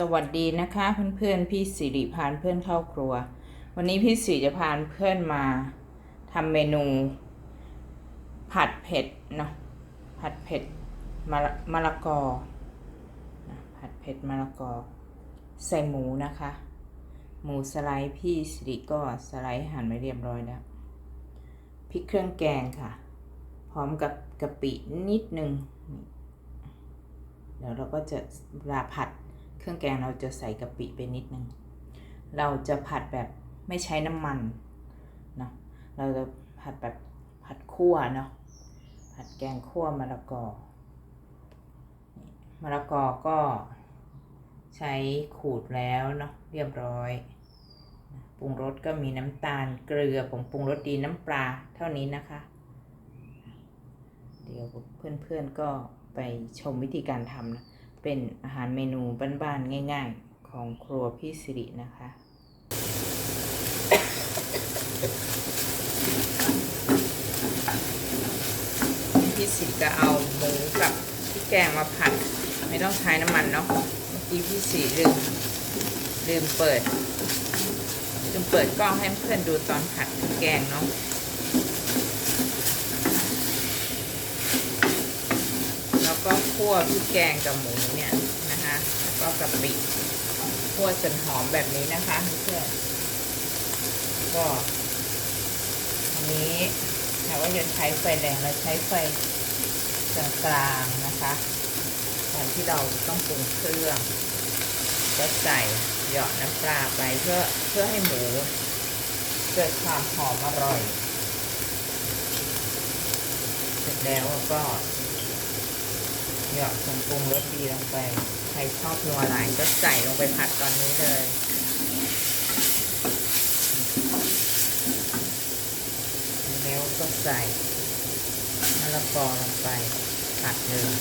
สวัสดีนะคะเพื่อนๆพี่สิริพานเพื่อนเข้าครัว วันนี้พี่สิริจะพาเพื่อนมาทำเมนู ผัดเผ็ดเนาะผัดเผ็ดมะละมะละกอผัดเผ็ดมะละกอ ใส่หมูนะคะ หมูสไลด์พี่สิริก็สไลด์หั่นไว้เรียบร้อยแล้วพริกเครื่องแกงค่ะ พร้อมกับกะปินิดนึงนี่เดี๋ยวเราก็จะเวลาผัด เครื่องแกงเราจะใส่กะปิไปนิดนึง เราจะผัดแบบไม่ใช้น้ำมันเนาะ เราจะผัดแบบผัดคั่วเนาะ ผัดแกงคั่วมะละกอ มะละกอก็ใช้ขูดแล้วเนาะเรียบร้อยปรุงรสก็มีน้ำตาลเกลือผงปรุงรสดีน้ำปลาเท่านี้นะคะ เดี๋ยวเพื่อนๆก็ไปชมวิธีการทำนะ เป็นอาหารเมนูบ้านๆง่าย ๆ ของครัวพี่สิรินะคะพี่สิริก็เอาหมูกับพริกแกงมาผัด ไม่ต้องใช้น้ำมันเนาะเมื่อกี้พี่สิริลืมลืมเปิดลืมเปิดกล้องให้เพื่อนดูตอนผัดพริกแกงเนาะ แล้ว ก็คั่วพริกแกงกับหมูเนี่ยนะคะแล้วก็กะปิคั่วจนหอมแบบนี้นะคะเพื่อนก็อันนี้ถามว่าจะใช้ไฟแรงเราใช้ไฟกลางๆนะคะก่อนที่เราต้องปรุงเครื่องก็ใส่หยาะน้ำปลาไปเพื่อเพื่อให้หมูเกิดความหอมอร่อย เสร็จแล้วก็ หยอดผงปรุงรสดีลงไป ใครชอบนัวหลายก็ใส่ลงไปผัดตอนนี้เลยแล้วก็ใส่มะละกอลงไปผัดเลย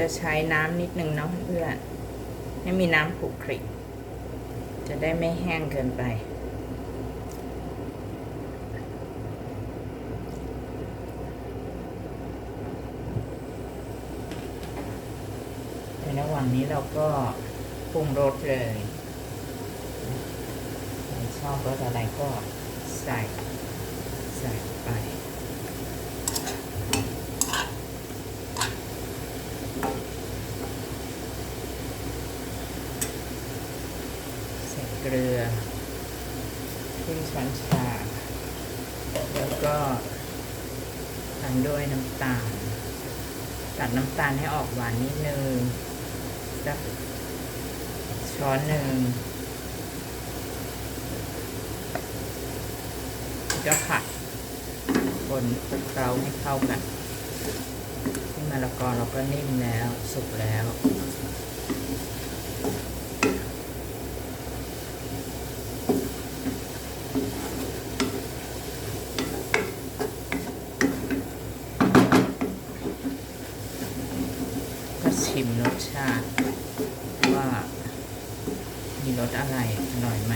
จะใช้น้ำนิดนึงเนาะเพื่อนให้มีน้ำผุคลิก จะได้ไม่แห้งเกินไป ในระหว่างนี้เราก็ปรุงรสเลยชอบรสอะไรก็ใส่ ใส่ไป ใส่เกลือครึ่งช้อนชา แล้วก็ตามด้วยน้ำตาล ตัดน้ำตาลให้ออกหวานนิดนึงสักช้อนหนึ่งก็ผัดคนเคล้าให้เข้ากันที่มะละกอเราก็นิ่มแล้ว สุกแล้ว เก็ ชิมรสชาติ ว่ามีรสอะไร อร่อยไหม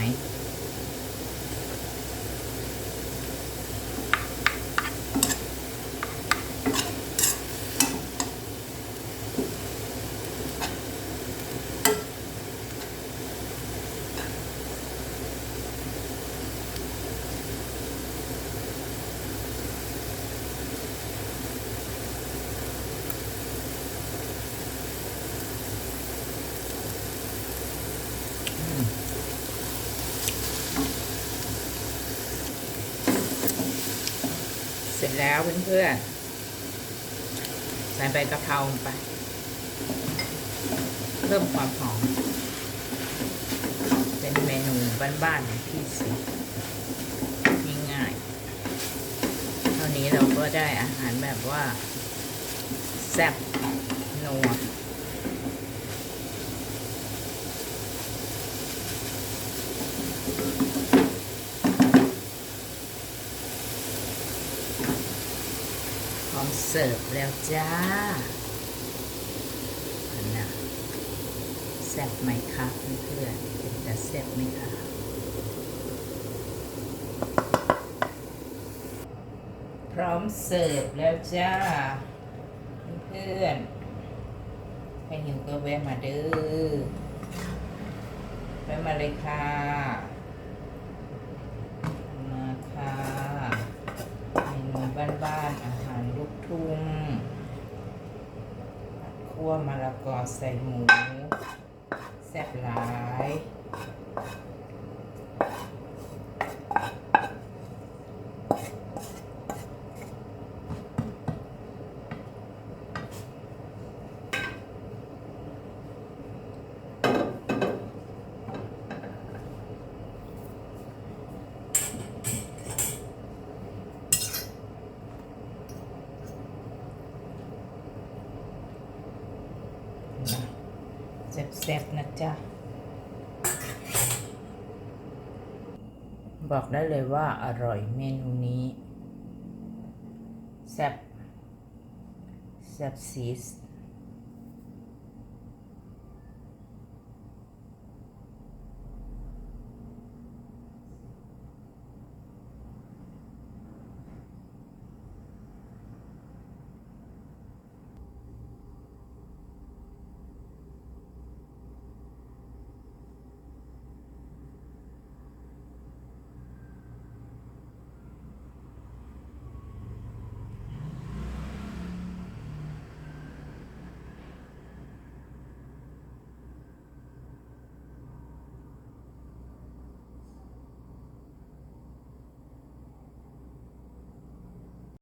เสร็จแล้วเพื่อนๆใส่ใบกะเพราลงไป เพิ่มความหอม เป็นเมนูบ้านๆของพี่สิง่ายๆเท่านี้เราก็ได้อาหารแบบว่า แซ่บนัว มเสิร์ฟแล้วจ้าอันน่ะแซ่บไหมคะเพื่อนๆเป็นจะแซ่บไหมคะพร้อมเสิร์ฟแล้วจ้า เพื่อนๆใครหิวก็แวะมาเด้อแวะมาเลยค่ะมาค่ะเมนูบ้านๆอา รุงผัดคั่วมะละกอใส่หมู แซ่บหลาย แซ่บนะจ๊ะ บอกได้เลยว่าอร่อยเมนูนี้ แซ่บแซ่บซีส